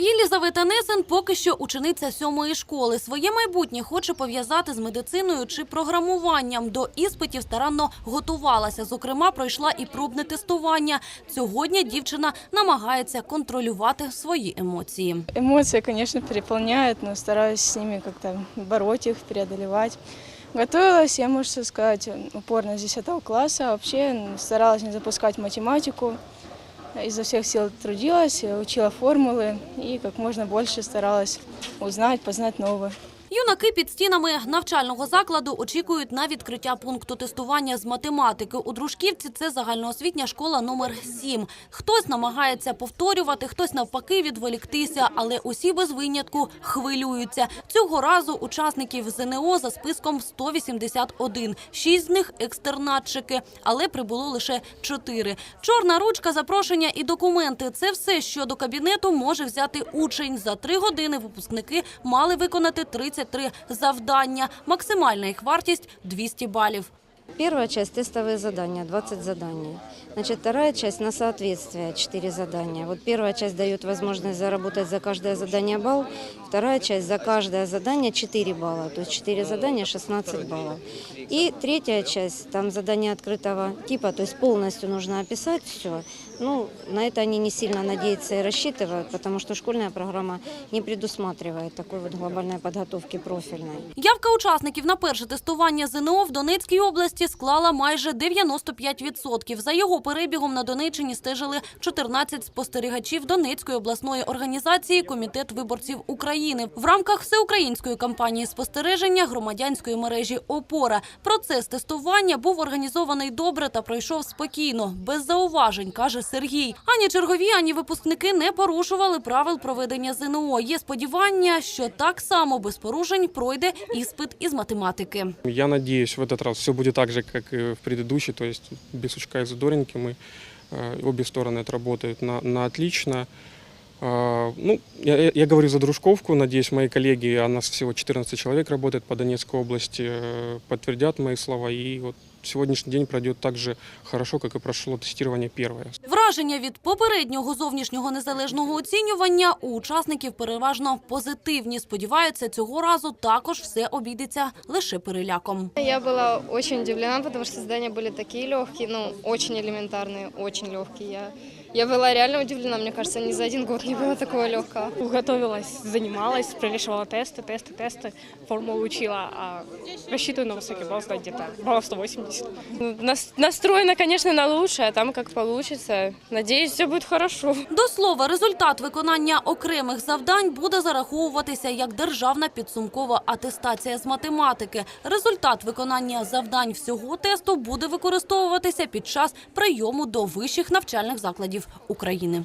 Єлізавета Несен поки що учениця сьомої школи. Своє майбутнє хоче пов'язати з медициною чи програмуванням. До іспитів старанно готувалася. Зокрема, пройшла і пробне тестування. Сьогодні дівчина намагається контролювати свої емоції. Эмоции, конечно, переполняют, но стараюсь с ними как-то бороть их, преодолевать. Готовилась, я, можно сказать, упорно с 10 класса. Вообще старалась не запускать математику. Изо всех сил трудилась, учила формулы и как можно больше старалась узнать, познать новое. Юнаки під стінами навчального закладу очікують на відкриття пункту тестування з математики. У Дружківці це загальноосвітня школа номер 7. Хтось намагається повторювати, хтось навпаки відволіктися, але усі без винятку хвилюються. Цього разу учасників ЗНО за списком 181. Шість з них екстернатчики, але прибуло лише чотири. Чорна ручка, запрошення і документи – це все, що до кабінету може взяти учень. За три години випускники мали виконати 33 завдання. Максимальна їх вартість – 200 балів. Первая часть – тестовые задания, 20 заданий. Значит, вторая часть – на соответствие, 4 задания. Вот первая часть дает возможность заработать за каждое задание балл, вторая часть – за каждое задание 4 балла, то есть 4 задания – 16 баллов. И третья часть – там задание открытого типа, то есть полностью нужно описать все. Ну, на это они не сильно надеются и рассчитывают, потому что школьная программа не предусматривает такой вот глобальной подготовки профильной. Явка учасників на перше тестування ЗНО в Донецькій області склала майже 95%. За його перебігом на Донеччині стежили 14 спостерігачів Донецької обласної організації Комітет виборців України в рамках всеукраїнської кампанії спостереження громадянської мережі ОПОРА. Процес тестування був організований добре та пройшов спокійно, без зауважень, каже Сергій. Ані чергові, ані випускники не порушували правил проведення ЗНО. Є сподівання, що так само без порушень пройде іспит із математики. Я надеюсь, в этот раз все будет так же, как и в предыдущий, то есть без сучка и задоринки мы э, обе стороны отработают на, на отлично. А, Ну, я, я- я говорю за Дружковку, надеюсь, мои коллеги, а нас всего 14 человек работает по Донецкой области, э, подтвердят мои слова, и вот сегодняшний день пройдет так же хорошо, как и прошло тестирование первое. Враження від попереднього зовнішнього незалежного оцінювання у учасників переважно позитивні. Сподіваються, цього разу також все обійдеться лише переляком. Я была очень удивлена, потому что задания были такие легкие, ну, очень элементарные, очень легкие. Я, я была реально удивлена, мне кажется, ни за один год не было такого легкого. Готовилась, занималась, прорешивала тесты, тесты, тесты, формулу учила, а рассчитываю на высокий балл сдать где-то, баллов 180. Нас- настроена, конечно, на лучшее, а там как получится. Надеюсь, все будет хорошо. До слова, результат виконання окремих завдань буде зараховуватися як державна підсумкова атестація з математики. Результат виконання завдань всього тесту буде використовуватися під час прийому до вищих навчальних закладів України.